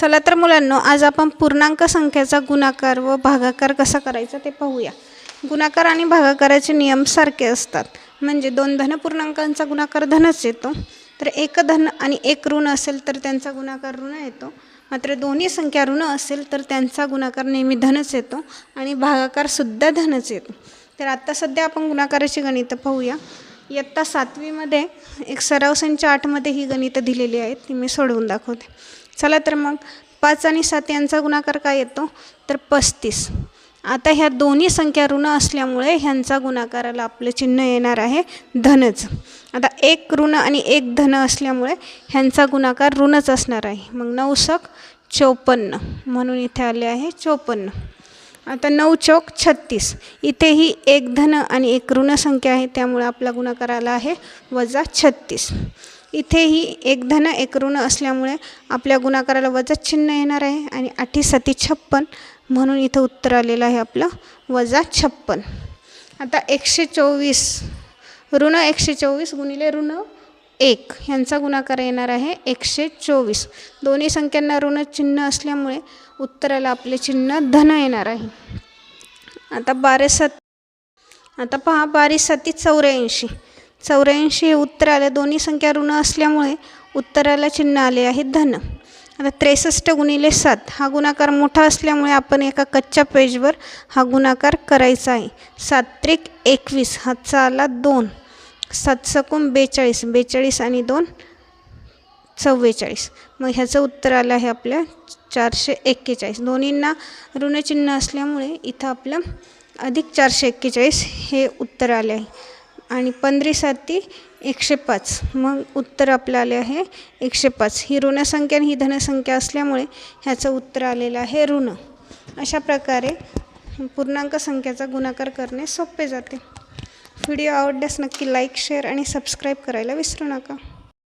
चला तर मुलांनो आज आपण पूर्णांक संख्येचा गुणाकार व भागाकार कसा करायचा ते पाहूया. गुणाकार आणि भागाकाराचे नियम सारखे असतात. म्हणजे दोन धन पूर्णांकांचा गुणाकार धनच येतो. तर एक धन आणि एक ऋण असेल तर त्यांचा गुणाकार ऋण येतो. मात्र दोन्ही संख्या ऋण असेल तर त्यांचा गुणाकार नेहमी धनच येतो आणि भागाकारसुद्धा धनच येतो. तर आत्ता सध्या आपण गुणाकाराची गणितं पाहूया. इयत्ता सातवीमध्ये एक सराव संच आठमध्ये ही गणितं दिलेली आहेत ती मी सोडवून दाखवते. चला तर मग पाच आणि सात यांचा गुणाकार काय येतो? तर पस्तीस. आता ह्या दोन्ही संख्या ऋण असल्यामुळे ह्यांचा गुणाकाराला आपलं चिन्ह येणार आहे धनच. आता एक ऋण आणि एक धन असल्यामुळे ह्यांचा गुणाकार ऋणच असणार आहे. मग नऊ सक चौपन्न म्हणून इथे आले आहे चौपन्न. आता नऊ चौक छत्तीस. इथेही एक धन आणि एक ऋण संख्या आहे त्यामुळे आपला गुणाकार आला आहे वजा छत्तीस. इथेही एक धन एक ऋण असल्यामुळे आपल्या गुणाकाराला वजा चिन्ह येणार आहे आणि आठी सती छप्पन म्हणून इथं उत्तर आलेलं आहे आपलं वजा छप्पन. आता एकशे चोवीस. ऋण एकशे चोवीस गुणिले ऋण एक. ह्यांचा गुणाकार येणार आहे एकशे चोवीस. दोन्ही संख्यांना ऋण चिन्ह असल्यामुळे उत्तराला आपले चिन्ह धन येणार आहे. आता बारा सात आता पहा बारीस साती चौऱ्याऐंशी. चौऱ्याऐंशी हे उत्तर आलं दोन्ही संख्या ऋण असल्यामुळे उत्तराला चिन्ह आले आहे धन. आता त्रेसष्ट गुणिले सात. हा गुणाकार मोठा असल्यामुळे आपण एका कच्च्या पेजवर हा गुणाकार करायचा आहे. सात्रिक एकवीस. हा आला दोन. सात सकून बेचाळीस बेचाळीस आणि दोन चव्वेचाळीस. मग ह्याचं उत्तर आलं आहे आपल्या चारशे एक्केचाळीस. दोन्हींना ऋणचिन्ह असल्यामुळे इथं आपलं अधिक चारशे एक्केचाळीस हे उत्तर आले आहे. आणि पंधरी साती एकशे पाच. मग उत्तर आपलं आले आहे एकशे पाच. ही ऋणसंख्या आणि ही धनसंख्या असल्यामुळे ह्याचं उत्तर आलेलं आहे ऋण. अशा प्रकारे पूर्णांक संख्याचा गुणाकार करणे सोपे जाते. व्हिडिओ आवडल्यास नक्की लाईक शेअर आणि सबस्क्राईब करायला विसरू नका.